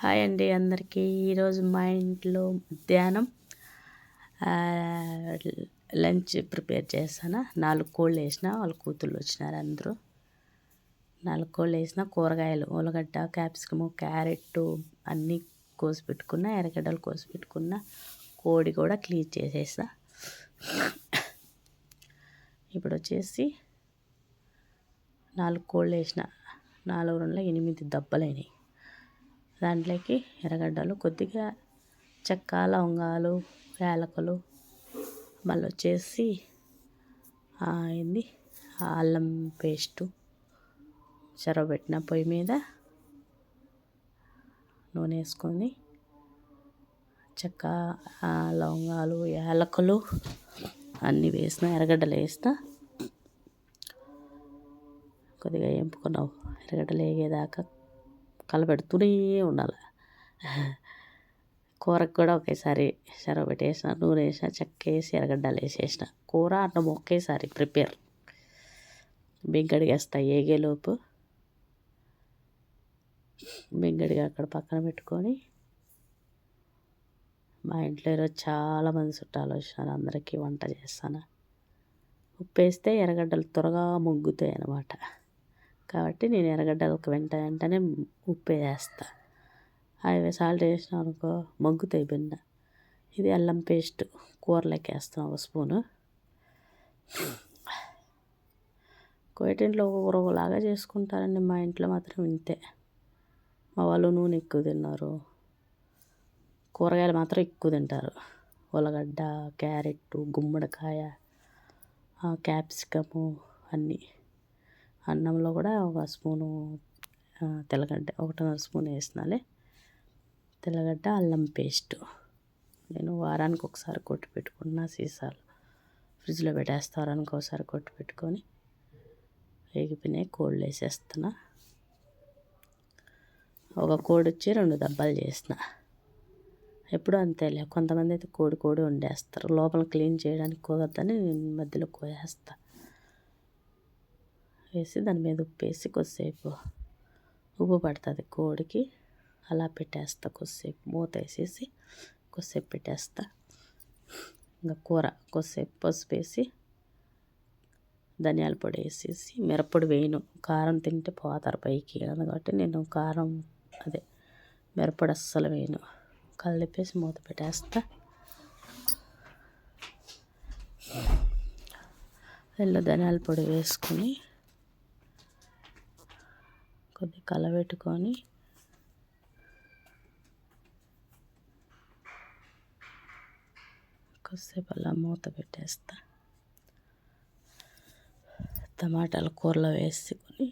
Hi అండి అందరికీ. ఈరోజు మా ఇంట్లో మధ్యాహ్నం లంచ్ ప్రిపేర్ చేస్తాను నాలుగు కోళ్ళు వేసిన వాళ్ళ కూతుళ్ళు వచ్చినారు అందరూ. నాలుగు కోళ్ళు వేసిన కూరగాయలు ఉల్లగడ్డ క్యాప్సికము క్యారెట్ అన్నీ కోసి పెట్టుకున్న ఎర్రగడ్డలు కోసి పెట్టుకున్న కోడి కూడా క్లీన్ చేసేసిన ఇప్పుడు వచ్చేసి నాలుగు కోళ్ళు వేసిన నాలుగు రెండు ఎనిమిది దెబ్బలైనాయి. దాంట్లోకి ఎర్రగడ్డలు కొద్దిగా చెక్క లవంగాలు యాలకులు మళ్ళీ వచ్చేసి ఏంది? అల్లం పేస్టు చెరవబెట్టిన పొయ్యి మీద నూనె వేసుకొని చెక్క లవంగాలు యాలకులు అన్నీ వేసిన ఎర్రగడ్డలు వేస్తా కొద్దిగా ఎంపుకున్నావు ఎర్రగడ్డలు వేగేదాకా కలపెడుతూనే ఉండాలి. కూరకు కూడా ఒకేసారి చెరవ పెట్టేసిన నూనె వేసిన చెక్క వేసి ఎర్రగడ్డలు వేసేసిన. కూర అన్నం ఒకేసారి ప్రిపేర్. బెంగడిగేస్తా ఏగేలోపు. బింగడిగా అక్కడ పక్కన పెట్టుకొని మా ఇంట్లో ఈరోజు చాలామంది చుట్టాలు వచ్చినారు. అందరికీ వంట చేస్తాను. ఉప్పు వేస్తే ఎర్రగడ్డలు త్వరగా ముగ్గుతాయి అన్నమాట. కాబట్టి నేను ఎర్రగడ్డలు ఒక వెంట వెంటనే ఉప్పు వేస్తా. అవి సాల్ట్ వేసినాం అనుకో మగ్గుతాయి బిన్న ఇది అల్లం పేస్ట్ కూరలోకి వేస్తాం ఒక స్పూను. కోయటింట్లో ఒకలాగా చేసుకుంటారండి మా ఇంట్లో మాత్రం ఇంతే. మా వాళ్ళు నూనె ఎక్కువ తిన్నారు. కూరగాయలు మాత్రం ఎక్కువ తింటారు. ఉల్లగడ్డ క్యారెట్ గుమ్మడికాయ క్యాప్సికము అన్నీ. అన్నంలో కూడా ఒక స్పూను తెల్లగడ్డ ఒకటిన్నర స్పూన్ వేసినాలే. తెల్లగడ్డ అల్లం పేస్ట్. నేను వారానికి ఒకసారి కొట్టి పెట్టుకున్న సీసాలు. ఫ్రిడ్జ్లో పెట్టేస్తా వారానికి ఒకసారి కొట్టి పెట్టుకొని వేగిపోయినాయి కోళ్ళు వేసేస్తున్నా. ఒక కోడి వచ్చి రెండు దెబ్బలు చేసిన. ఎప్పుడు అంతేలే కొంతమంది అయితే కోడి కోడి వండేస్తారు. లోపల క్లీన్ చేయడానికి కుదరదని నేను మధ్యలో కోసేస్తాను వేసి దాని మీద ఉప్పు వేసి కొద్దిసేపు ఉప్పు పడుతుంది కోడికి. అలా పెట్టేస్తా కొద్దిసేపు. మూత వేసేసి కొద్దిసేపు పెట్టేస్తా. ఇంకా కూర కొద్దిసేపు పసుపు వేసి ధనియాల పొడి వేసేసి మిరప్పొడి వేయను. కారం తింటే పోతారు పైకి. కాబట్టి నేను కారం అదే మిరప్పొడి అస్సలు వేయను. కలిపేసి మూత పెట్టేస్తా. వెళ్ళి ధనియాల పొడి వేసుకొని కొద్ది కలబెట్టుకొని కొద్దిసేపు అలా మూత పెట్టేస్తా. టమాటాలు కూరలో వేసుకొని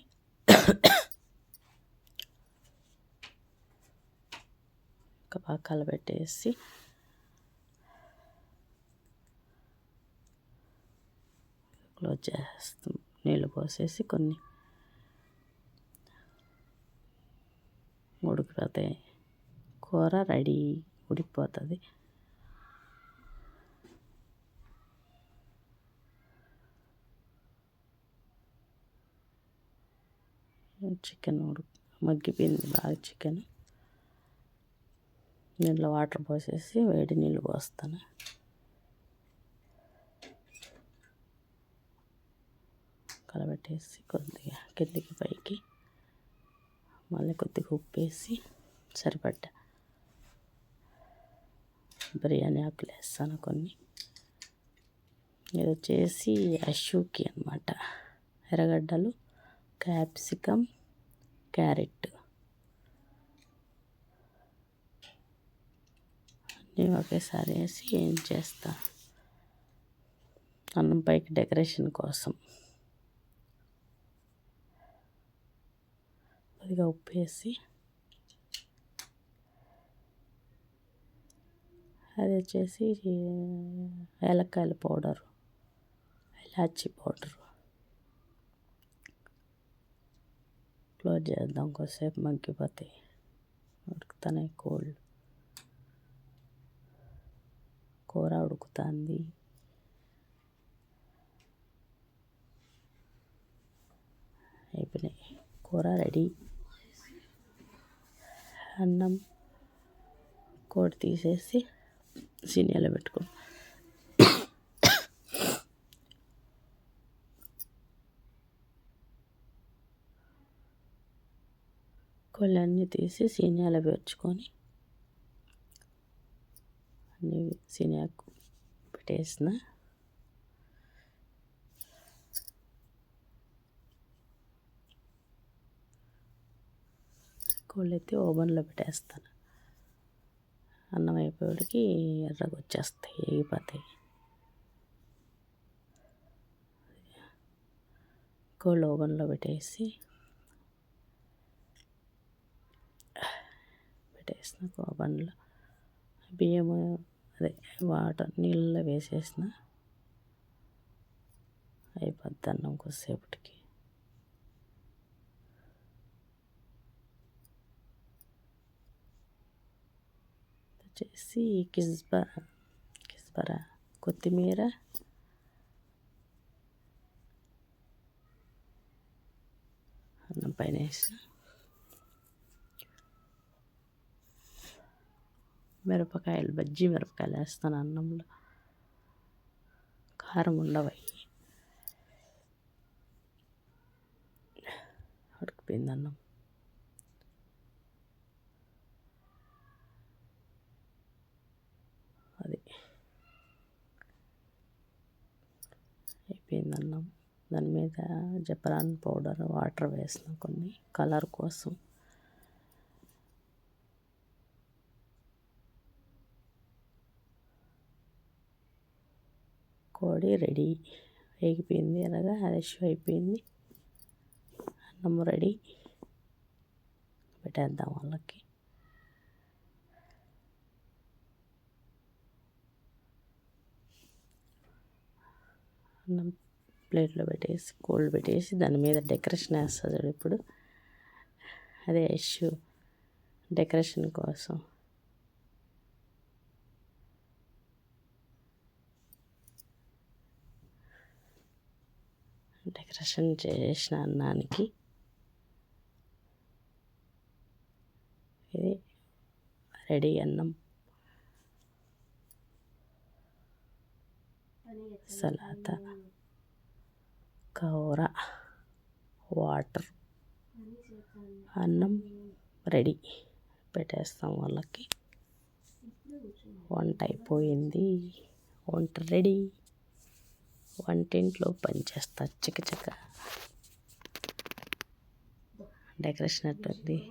ఒక బాగా కలబెట్టేసి క్లోజ్ చేస్తాం. నీళ్ళు పోసేసి కొన్ని ఉడికిపోతాయి కూర రెడీ ఉడికిపోతుంది చికెన్ ఉడుకు మగ్గిపోయింది బాగా చికెన్. దీంట్లో వాటర్ పోసేసి వేడి నీళ్ళు పోస్తాను. కలబెట్టేసి కొద్దిగా కిందికి పైకి మళ్ళీ కొద్దిగా ఉప్పు వేసి సరిపడ్డ. బిర్యానీ ఆకులు వేస్తాను కొన్ని. ఇది వచ్చేసి అషూకి అనమాట ఎర్రగడ్డలు క్యాప్సికమ్ క్యారెట్. అన్నీ ఒకేసారి వేసి ఏం చేస్తా? అన్నం పైకి డెకరేషన్ కోసం. కొద్దిగా ఉప్పు వేసి అది వచ్చేసి ఏలక్కాయల పౌడరు ఇలాచీ పౌడరు. క్లోజ్ చేద్దాం కొద్దిసేపు మగ్గిపోతాయి ఉడుకుతానే కోళ్ళు. కూర ఉడుకుతుంది. అయిపోయినాయి. కూర రెడీ. అన్నం కోడి తీసేసి సీనియాలో పెట్టుకో. కొళ్ళన్నీ తీసి సీనియాలో పేర్చుకొని అన్నీ సీనియాకు పెట్టేసిన. కోళ్ళు ఎత్తి ఓవెన్లో పెట్టేస్తాను. అన్నం అయిపోయేటికి ఎర్రగా వచ్చేస్తాయి వేగిపోతాయి కోళ్ళు ఓవెన్లో పెట్టేసి పెట్టేసిన ఓవెన్లో బియ్యము అదే వాటర్ నీళ్ళలో వేసేసిన. అయిపోద్ది అన్నం కొద్దిసేపటికి. వచ్చేసి కిజ్బ కిజ్బరా కొత్తిమీర. అన్నం పైన వేసి మిరపకాయలు బజ్జీ మిరపకాయలు వేస్తాను అన్నంలో. కారం ఉండవయ్యి ఉడికిపోయింది అన్నం అది అయిపోయింది అన్నం. దాని మీద జపరాన్ పౌడర్ వాటర్ వేసిన కొన్ని కలర్ కోసం. కోడి రెడీ. వేగిపోయింది అలాగా అరెష్ అయిపోయింది. అన్నం రెడీ. పెట్టేద్దాం వాళ్ళకి. అన్నం ప్లేట్లో పెట్టేసి కోల్డ్ పెట్టేసి దాని మీద డెకరేషన్ వేస్తాడు ఇప్పుడు. అదే ఇష్యూ. డెకరేషన్ కోసం. డెకరేషన్ చేసిన అన్నానికి ఇది రెడీ అన్నం. సలాత కూర వాటర్ అన్నం రెడీ పెట్టేస్తాం వాళ్ళకి. వంట అయిపోయింది. వంట రెడీ. వంటింట్లో పనిచేస్తా చిక్క చిక్క డెకరేషన్ అట్టుంది